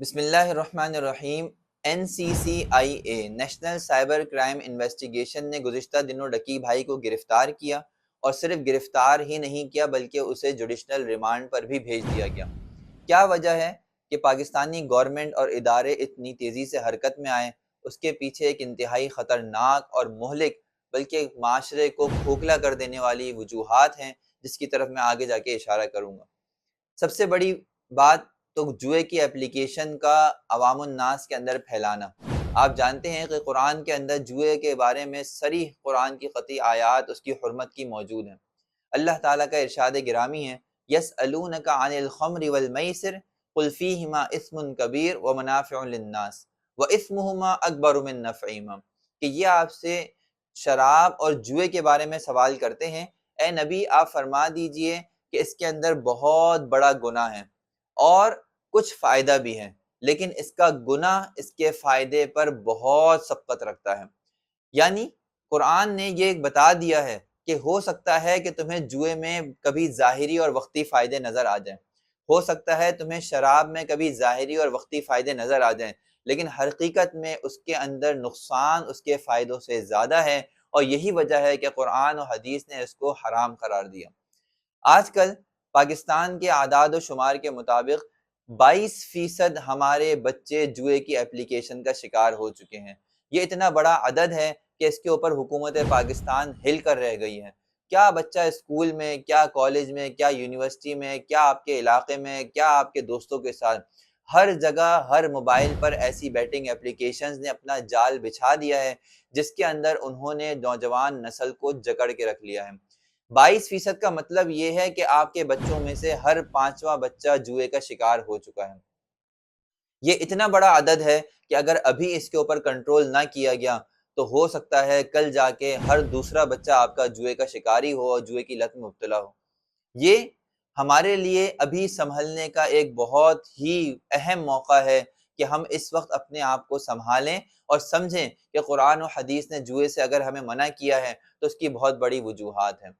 بسم اللہ الرحمن الرحیم۔ N C C I A national cyber crime investigation نے گزشتہ دنوں ڈکی بھائی کو گرفتار کیا اور صرف گرفتار ہی نہیں کیا، بلکہ اسے جوڈیشنل ریمانڈ پر بھی بھیج دیا گیا۔ کیا وجہ ہے کہ پاکستانی گورنمنٹ اور ادارے اتنی تیزی سے حرکت میں آئیں اس کے پیچھے ایک انتہائی خطرناک اور مہلک، بلکہ معاشرے کو کھوکھلا کر دینے والی وجوہات ہیں، جس کی طرف میں آگے جا کے اشارہ کروں گا۔ سب سے بڑی بات تو جوئے کی اپلیکیشن کا عوام الناس کے اندر پھیلانا۔ آپ جانتے ہیں کہ قرآن کے اندر جوئے کے بارے میں سری قرآن کی قطعی آیات، اس کی حرمت کی موجود ہیں۔ اللہ تعالیٰ کا ارشاد گرامی ہے یس کا عن الخمر والمیسر، قل فیہما اسم کبیر و منافع للناس، و اسمہما اکبر من نفعیما کہ یہ آپ سے شراب اور جوئے کے بارے میں سوال کرتے ہیں۔ اے نبی، آپ فرما دیجیے کہ اس کے اندر بہت بڑا گناہ ہے۔ اور کچھ فائدہ بھی ہے لیکن اس کا گناہ اس کے فائدے پر بہت سبقت رکھتا ہے۔ یعنی قرآن نے یہ بتا دیا ہے کہ ہو سکتا ہے کہ تمہیں جوئے میں کبھی ظاہری اور وقتی فائدے نظر آ جائیں۔ ہو سکتا ہے تمہیں شراب میں کبھی ظاہری اور وقتی فائدے نظر آ جائیں، لیکن حقیقت میں اس کے اندر نقصان اس کے فائدوں سے زیادہ ہے اور یہی وجہ ہے کہ قرآن و حدیث نے اس کو حرام قرار دیا۔ آج کل پاکستان کے اعداد و شمار کے مطابق بائیس فیصد ہمارے بچے جوئے کی اپلیکیشن کا شکار ہو چکے ہیں۔ یہ اتنا بڑا عدد ہے کہ اس کے اوپر حکومت پاکستان ہل کر رہ گئی ہے۔ کیا بچہ اسکول میں، کیا کالج میں، کیا یونیورسٹی میں، کیا آپ کے علاقے میں، کیا آپ کے دوستوں کے ساتھ؟ ہر جگہ، ہر موبائل پر ایسی بیٹنگ اپلیکیشنز نے اپنا جال بچھا دیا ہے جس کے اندر انہوں نے نوجوان نسل کو جکڑ کے رکھ لیا ہے۔ بائیس فیصد کا مطلب یہ ہے کہ آپ کے بچوں میں سے ہر پانچواں بچہ جوئے کا شکار ہو چکا ہے۔ یہ اتنا بڑا عدد ہے کہ اگر ابھی اس کے اوپر کنٹرول نہ کیا گیا تو ہو سکتا ہے کل جا کے ہر دوسرا بچہ آپ کا جوئے کا شکاری ہو اور جوئے کی لت میں مبتلا ہو۔ یہ ہمارے لیے ابھی سنبھلنے کا ایک بہت ہی اہم موقع ہے کہ ہم اس وقت اپنے آپ کو سنبھالیں اور سمجھیں کہ قرآن و حدیث نے جوئے سے اگر ہمیں منع کیا ہے تو اس کی بہت بڑی وجوہات ہیں۔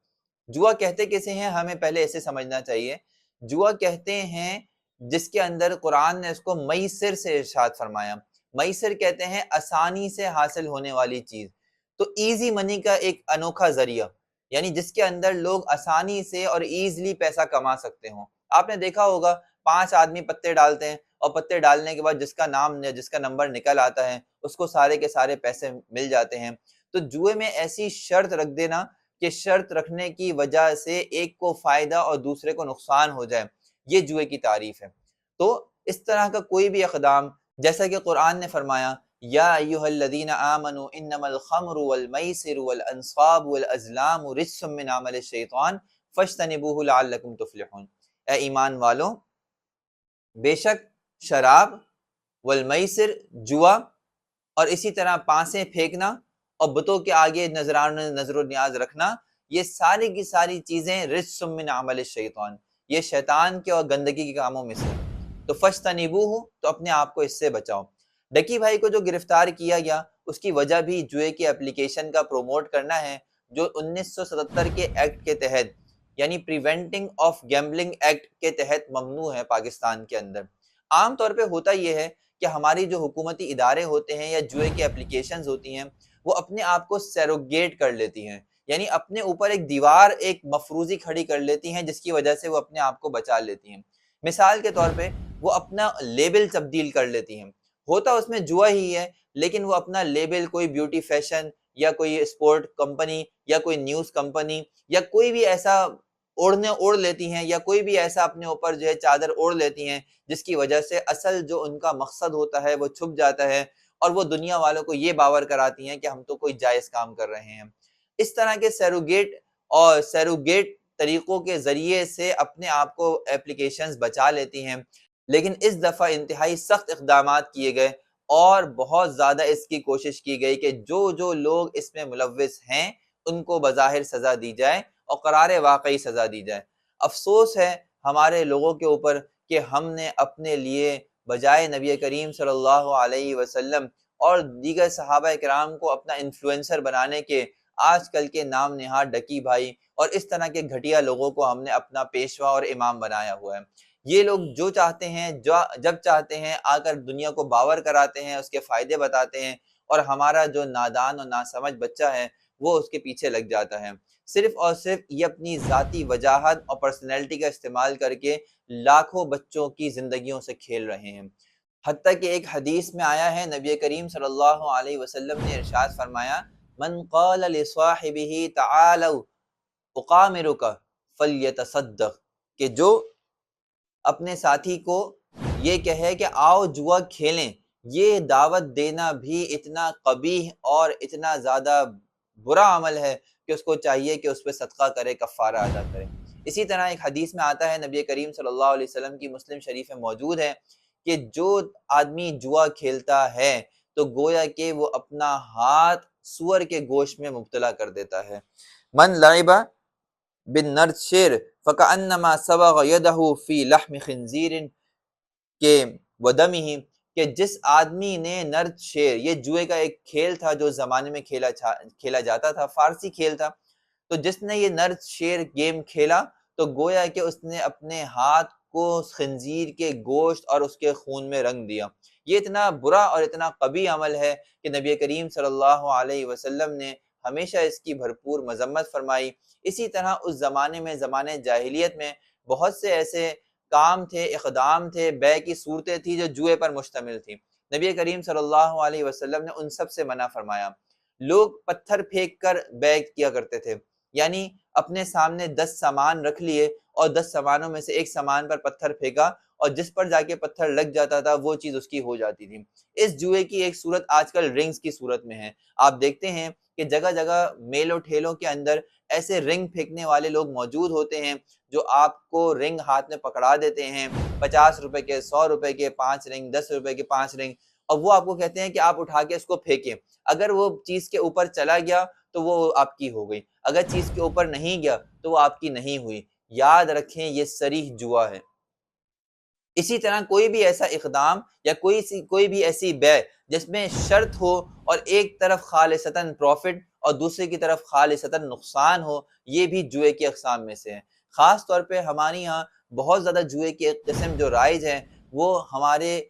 جوا کہتے کیسے ہیں ہمیں پہلے ایسے سمجھنا چاہیے۔ جوا کہتے ہیں جس کے اندر قرآن نے اس کو میسر سے ارشاد فرمایا۔ میسر کہتے ہیں آسانی سے حاصل ہونے والی چیز۔ تو ایزی منی کا ایک انوکھا ذریعہ یعنی جس کے اندر لوگ آسانی سے اور ایزلی پیسہ کما سکتے ہوں۔ آپ نے دیکھا ہوگا، پانچ آدمی پتے ڈالتے ہیں اور پتے ڈالنے کے بعد جس کا نام، جس کا نمبر نکل آتا ہے، اس کو سارے کے سارے پیسے مل جاتے ہیں۔ تو جوئے میں ایسی شرط رکھ دینا کہ شرط رکھنے کی وجہ سے ایک کو فائدہ اور دوسرے کو نقصان ہو جائے، یہ جوئے کی تعریف ہے۔ تو اس طرح کا کوئی بھی اقدام، جیسا کہ قرآن نے فرمایا، یا ایوہ الذین آمنوا انما الخمر والمیسر والانصاب والازلام رجس من عمل الشیطان فاجتنبوه لعلکم تفلحون۔ اے ایمان والوں بے شک شراب والمیسر، جوا اور اسی طرح پانسیں پھینکنا اور بتوں کے آگے نظران نظر و نیاز رکھنا، یہ ساری کی ساری چیزیں رجسم من عمل شیطان یہ شیطان کے اور گندگی کے کاموں میں سے۔ تو فشت نیبو ہو تو اپنے آپ کو اس سے بچاؤ۔ ڈکی بھائی کو جو گرفتار کیا گیا، اس کی وجہ بھی جوئے کی اپلیکیشن کا پروموٹ کرنا ہے، جو انیس سو ستتر کے ایکٹ کے تحت یعنی پریونٹنگ آف گیمبلنگ ایکٹ کے تحت ممنوع ہے پاکستان کے اندر۔ عام طور پہ ہوتا یہ ہے کہ ہماری جو حکومتی ادارے ہوتے ہیں یا جوئے کی اپلیکیشنز ہوتی ہیں وہ اپنے آپ کو سیروگیٹ کر لیتی ہیں۔ یعنی اپنے اوپر ایک دیوار، ایک مفروضی کھڑی کر لیتی ہیں، جس کی وجہ سے وہ اپنے آپ کو بچا لیتی ہیں۔ مثال کے طور پہ، وہ اپنا لیبل تبدیل کر لیتی ہیں۔ ہوتا اس میں جوا ہی ہے، لیکن وہ اپنا لیبل، کوئی بیوٹی فیشن یا کوئی اسپورٹ کمپنی یا کوئی نیوز کمپنی یا کوئی بھی ایسا اوڑھنے، اوڑھ لیتی ہیں یا کوئی بھی ایسا اپنے اوپر جو ہے چادر اوڑھ لیتی ہیں، جس کی وجہ سے اصل جو ان کا مقصد ہوتا ہے، وہ چھپ جاتا ہے۔ اور وہ دنیا والوں کو یہ باور کراتی ہیں کہ ہم تو کوئی جائز کام کر رہے ہیں۔ اس طرح کے سیروگیٹ اور سیروگیٹ طریقوں کے ذریعے سے اپنے آپ کو اپلیکیشنز بچا لیتی ہیں۔ لیکن اس دفعہ انتہائی سخت اقدامات کیے گئے اور بہت زیادہ اس کی کوشش کی گئی کہ جو جو لوگ اس میں ملوث ہیں، ان کو بظاہر سزا دی جائے اور قرار واقعی سزا دی جائے۔ افسوس ہے ہمارے لوگوں کے اوپر کہ ہم نے اپنے لیے بجائے نبی کریم صلی اللہ علیہ وسلم اور دیگر صحابہ کرام کو اپنا انفلوئنسر بنانے کے آج کل کے نام نہاد ڈکی بھائی اور اس طرح کے گھٹیا لوگوں کو ہم نے اپنا پیشوا اور امام بنایا ہوا ہے۔ یہ لوگ جو چاہتے ہیں، جو جب چاہتے ہیں آ کر دنیا کو باور کراتے ہیں، اس کے فائدے بتاتے ہیں اور ہمارا جو نادان اور ناسمجھ بچہ ہے، وہ اس کے پیچھے لگ جاتا ہے۔ صرف اور صرف یہ اپنی ذاتی وجاہت اور پرسنالٹی کا استعمال کر کے لاکھوں بچوں کی زندگیوں سے کھیل رہے ہیں۔ حتیٰ کہ ایک حدیث میں آیا ہے، نبی کریم صلی اللہ علیہ وسلم نے ارشاد فرمایا، من قال لصاحبه تعالوا اقامرك فلیتصدق کہ جو اپنے ساتھی کو یہ کہے کہ آؤ جوا کھیلیں، یہ دعوت دینا بھی اتنا قبیح اور اتنا زیادہ برا عمل ہے کہ اس کو چاہیے کہ اس پہ صدقہ کرے، کفارہ ادا کرے۔ اسی طرح ایک حدیث میں آتا ہے، نبی کریم صلی اللہ علیہ وسلم کی مسلم شریف میں موجود ہے کہ جو آدمی جوا کھیلتا ہے تو گویا کہ وہ اپنا ہاتھ سور کے گوشت میں مبتلا کر دیتا ہے۔ من لعبہ بن نرد شیر فکانما سبغ یدہ فی لحم خنزیر کے ودمہ کہ جس آدمی نے نرد شیر، یہ جوئے کا ایک کھیل تھا جو زمانے میں کھیلا کھیلا جاتا تھا، فارسی کھیل تھا۔ تو جس نے یہ نرد شیر گیم کھیلا، تو گویا کہ اس نے اپنے ہاتھ کو خنزیر کے گوشت اور اس کے خون میں رنگ دیا۔ یہ اتنا برا اور اتنا قبی عمل ہے کہ نبی کریم صلی اللہ علیہ وسلم نے ہمیشہ اس کی بھرپور مذمت فرمائی۔ اسی طرح اس زمانے میں، زمانے جاہلیت میں بہت سے ایسے کام تھے، اقدام تھے، بے کی صورتیں تھی جو جوئے پر مشتمل تھی نبی کریم صلی اللہ علیہ وسلم نے ان سب سے منع فرمایا۔ لوگ پتھر پھینک کر بے کیا کرتے تھے۔ یعنی اپنے سامنے دس سامان رکھ لیے اور دس سامانوں میں سے ایک سامان پر پتھر پھینکا اور جس پر جا کے پتھر لگ جاتا تھا، وہ چیز اس کی ہو جاتی تھی۔ اس جوئے کی ایک صورت آج کل رنگز کی صورت میں ہے۔ آپ دیکھتے ہیں کہ جگہ جگہ میلوں ٹھیلوں کے اندر ایسے رنگ پھینکنے والے لوگ موجود ہوتے ہیں جو آپ کو رنگ ہاتھ میں پکڑا دیتے ہیں، پچاس روپے کے، سو روپے کے، پانچ رنگ، دس روپے کے، پانچ رنگ۔ اور وہ آپ کو کہتے ہیں کہ آپ اٹھا کے اس کو پھینکیں۔ اگر وہ چیز کے اوپر چلا گیا تو وہ آپ کی ہو گئی۔ اگر چیز کے اوپر نہیں گیا تو وہ آپ کی نہیں ہوئی۔ یاد رکھیں یہ سریح جوا ہے۔ اسی طرح کوئی بھی ایسا اقدام یا کوئی سی کوئی بھی ایسی بے جس میں شرط ہو اور ایک طرف خالصتاً پروفٹ اور دوسرے کی طرف خالصتاً نقصان ہو، یہ بھی جوئے کی اقسام میں سے ہیں۔ خاص طور پہ ہمارے یہاں بہت زیادہ جوئے کی ایک قسم جو رائج ہے وہ ہمارے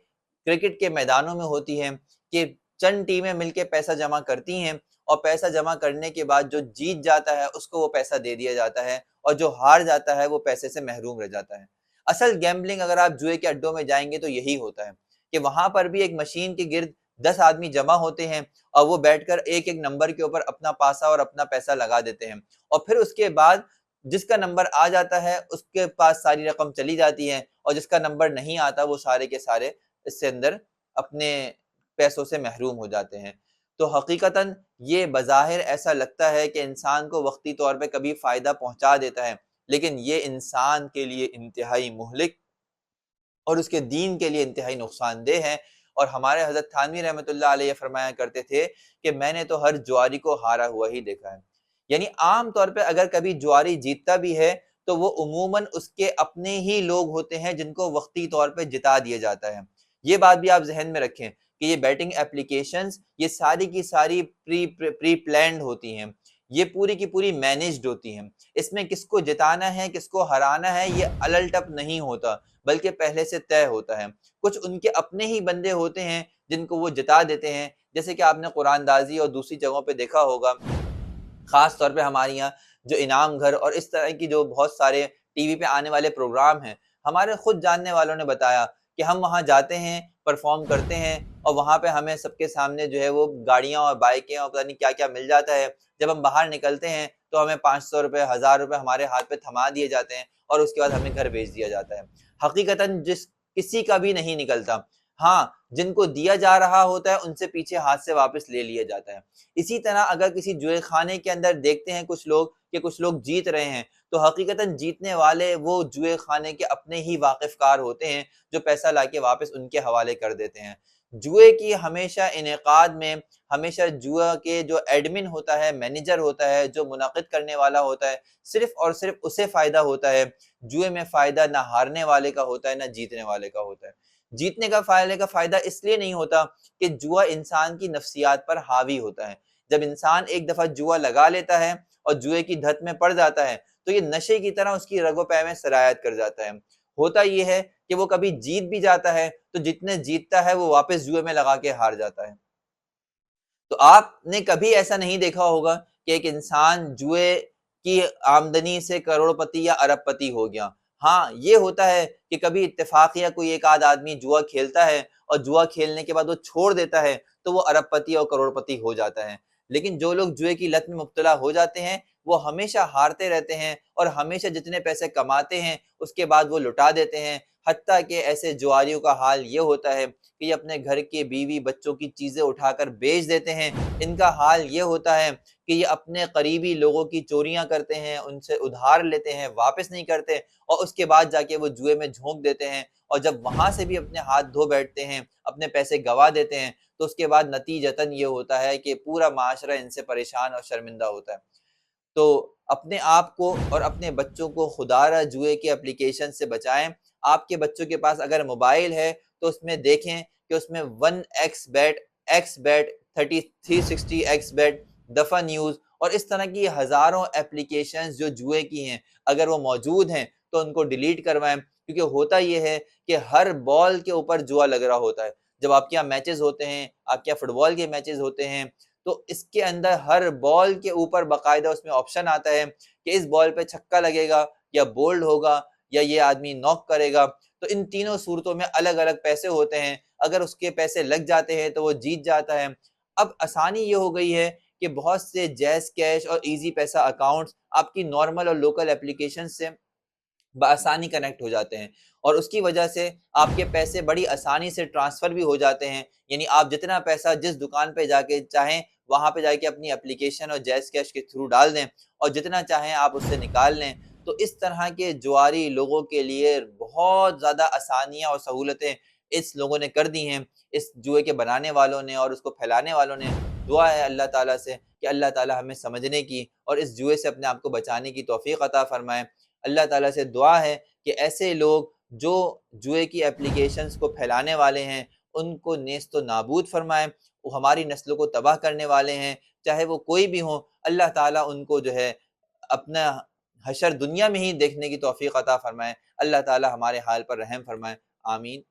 کرکٹ کے میدانوں میں ہوتی ہے کہ چند ٹیمیں مل کے پیسہ جمع کرتی ہیں اور پیسہ جمع کرنے کے بعد جو جیت جاتا ہے، اس کو وہ پیسہ دے دیا جاتا ہے اور جو ہار جاتا ہے، وہ پیسے سے محروم رہ جاتا ہے۔ اصل گیمبلنگ اگر آپ جوئے کے اڈوں میں جائیں گے تو یہی ہوتا ہے کہ وہاں پر بھی ایک مشین کے گرد دس آدمی جمع ہوتے ہیں اور وہ بیٹھ کر ایک ایک نمبر کے اوپر اپنا پاسا اور اپنا پیسہ لگا دیتے ہیں اور پھر اس کے بعد جس کا نمبر آ جاتا ہے اس کے پاس ساری رقم چلی جاتی ہے اور جس کا نمبر نہیں آتا وہ سارے کے سارے اس سے اندر اپنے پیسوں سے محروم ہو جاتے ہیں۔ تو حقیقتاً یہ بظاہر ایسا لگتا ہے کہ انسان کو وقتی طور پہ کبھی فائدہ پہنچا دیتا ہے۔ لیکن یہ انسان کے لیے انتہائی مہلک اور اس کے دین کے لیے انتہائی نقصان دہ ہے اور ہمارے حضرت تھانوی رحمۃ اللہ علیہ فرمایا کرتے تھے کہ میں نے تو ہر جواری کو ہارا ہوا ہی دیکھا ہے۔ یعنی عام طور پہ اگر کبھی جواری جیتتا بھی ہے تو وہ عموماً اس کے اپنے ہی لوگ ہوتے ہیں جن کو وقتی طور پہ جتا دیا جاتا ہے۔ یہ بات بھی آپ ذہن میں رکھیں کہ یہ بیٹنگ اپلیکیشنز یہ ساری کی ساری پری پری پلانڈ ہوتی ہیں۔ یہ پوری کی پوری مینجڈ ہوتی ہیں۔ اس میں کس کو جتانا ہے، کس کو ہرانا ہے، یہ الٹ اپ نہیں ہوتا، بلکہ پہلے سے طے ہوتا ہے۔ کچھ ان کے اپنے ہی بندے ہوتے ہیں جن کو وہ جتا دیتے ہیں۔ جیسے کہ آپ نے قرآن دازی اور دوسری جگہوں پہ دیکھا ہوگا۔ خاص طور پہ ہمارے یہاں جو انعام گھر اور اس طرح کی جو بہت سارے ٹی وی پہ آنے والے پروگرام ہیں، ہمارے خود جاننے والوں نے بتایا کہ ہم وہاں جاتے ہیں پرفارم کرتے ہیں اور وہاں پہ ہمیں سب کے سامنے جو ہے وہ گاڑیاں اور بائکیں اور پتہ نہیں کیا کیا مل جاتا ہے۔ جب ہم باہر نکلتے ہیں تو ہمیں پانچ سو روپے، ہزار روپے ہمارے ہاتھ پہ تھما دیے جاتے ہیں اور اس کے بعد ہمیں گھر بھیج دیا جاتا ہے۔ حقیقتاً جس کسی کا بھی نہیں نکلتا۔ ہاں جن کو دیا جا رہا ہوتا ہے، ان سے پیچھے ہاتھ سے واپس لے لیا جاتا ہے۔ اسی طرح اگر کسی جوئے خانے کے اندر دیکھتے ہیں کچھ لوگ کہ کچھ لوگ جیت رہے ہیں، تو حقیقتاً جیتنے والے وہ جوئے خانے کے اپنے ہی واقف کار ہوتے ہیں جو پیسہ لا کے واپس ان کے حوالے کر دیتے ہیں۔ جوئے کی ہمیشہ انعقاد میں، ہمیشہ جوا کے جو ایڈمن ہوتا ہے، مینیجر ہوتا ہے، جو منعقد کرنے والا ہوتا ہے، صرف اور صرف اسے فائدہ ہوتا ہے۔ جوئے میں فائدہ نہ ہارنے والے کا ہوتا ہے، نہ جیتنے والے کا ہوتا ہے۔ جیتنے کا فائدے کا فائدہ اس لیے نہیں ہوتا کہ جوا انسان کی نفسیات پر حاوی ہوتا ہے۔ جب انسان ایک دفعہ جوا لگا لیتا ہے اور جوئے کی دھت میں پڑ جاتا ہے، تو یہ نشے کی طرح اس کی رگ و پے میں سرایت کر جاتا ہے۔ ہوتا یہ ہے کہ وہ کبھی جیت بھی جاتا ہے، تو جتنے جیتتا ہے وہ واپس جوئے میں لگا کے ہار جاتا ہے۔ تو آپ نے کبھی ایسا نہیں دیکھا ہوگا کہ ایک انسان جوئے کی آمدنی سے کروڑ پتی یا ارب پتی ہو گیا۔ ہاں یہ ہوتا ہے کہ کبھی اتفاق یا کوئی ایک آدھ آدمی جوا کھیلتا ہے اور جوا کھیلنے کے بعد وہ چھوڑ دیتا ہے، تو وہ ارب پتی اور کروڑ پتی ہو جاتا ہے۔ لیکن جو لوگ جوئے کی لت میں مبتلا ہو جاتے ہیں وہ ہمیشہ ہارتے رہتے ہیں اور ہمیشہ جتنے پیسے کماتے ہیں، اس کے بعد وہ لٹا دیتے ہیں۔ حتیٰ کہ ایسے جواریوں کا حال یہ ہوتا ہے کہ یہ اپنے گھر کے بیوی بچوں کی چیزیں اٹھا کر بیچ دیتے ہیں۔ ان کا حال یہ ہوتا ہے کہ یہ اپنے قریبی لوگوں کی چوریاں کرتے ہیں، ان سے ادھار لیتے ہیں، واپس نہیں کرتے اور اس کے بعد جا کے وہ جوئے میں جھونک دیتے ہیں اور جب وہاں سے بھی اپنے ہاتھ دھو بیٹھتے ہیں، اپنے پیسے گوا دیتے ہیں تو اس کے بعد نتیجتاً یہ ہوتا ہے کہ پورا معاشرہ ان سے پریشان اور شرمندہ ہوتا ہے۔ تو اپنے آپ کو اور اپنے بچوں کو خدا جوئے کے اپلیکیشن سے بچائیں۔ آپ کے بچوں کے پاس اگر موبائل ہے تو اس میں دیکھیں کہ اس میں one X bet X bet thirty, three sixty X bet دفعہ نیوز اور اس طرح کی ہزاروں اپلیکیشنز جو جوئے کی ہیں، اگر وہ موجود ہیں تو ان کو ڈیلیٹ کروائیں۔ کیونکہ ہوتا یہ ہے کہ ہر بال کے اوپر جوا لگ رہا ہوتا ہے۔ جب آپ کے یہاں میچز ہوتے ہیں، آپ کے یہاں فٹ بال کے میچز ہوتے ہیں تو اس کے اندر ہر بال کے اوپر باقاعدہ اس میں آپشن آتا ہے کہ اس بال پہ چھکا لگے گا یا بولڈ ہوگا یا یہ آدمی نوک کرے گا۔ تو ان تینوں صورتوں میں الگ الگ پیسے ہوتے ہیں۔ اگر اس کے پیسے لگ جاتے ہیں تو وہ جیت جاتا ہے۔ اب آسانی یہ ہو گئی ہے کہ بہت سے جیز کیش اور ایزی پیسہ اکاؤنٹس آپ کی نارمل اور لوکل اپلیکیشن سے بآسانی کنیکٹ ہو جاتے ہیں۔ اور اس کی وجہ سے آپ کے پیسے بڑی آسانی سے ٹرانسفر بھی ہو جاتے ہیں۔ یعنی آپ جتنا پیسہ جس دکان پہ جا کے چاہیں وہاں پہ جا کے اپنی اپلیکیشن اور جیز کیش کے تھرو ڈال دیں اور جتنا چاہیں آپ اس سے نکال لیں۔ تو اس طرح کے جواری لوگوں کے لیے بہت زیادہ آسانیاں اور سہولتیں اس لوگوں نے کر دی ہیں۔ اس جوئے کے بنانے والوں نے اور اس کو پھیلانے والوں نے دعا ہے اللہ تعالیٰ سے کہ اللہ تعالیٰ ہمیں سمجھنے کی اور اس جوئے سے اپنے آپ کو بچانے کی توفیق عطا فرمائے۔ اللہ تعالیٰ سے دعا ہے کہ ایسے لوگ جو جوئے کی اپلیکیشنز کو پھیلانے والے ہیں، ان کو نیست و نابود فرمائیں وہ ہماری نسلوں کو تباہ کرنے والے ہیں، چاہے وہ کوئی بھی ہوں، اللہ تعالیٰ ان کو جو ہے اپنا حشر دنیا میں ہی دیکھنے کی توفیق عطا فرمائے۔ اللہ تعالیٰ ہمارے حال پر رحم فرمائے۔ آمین۔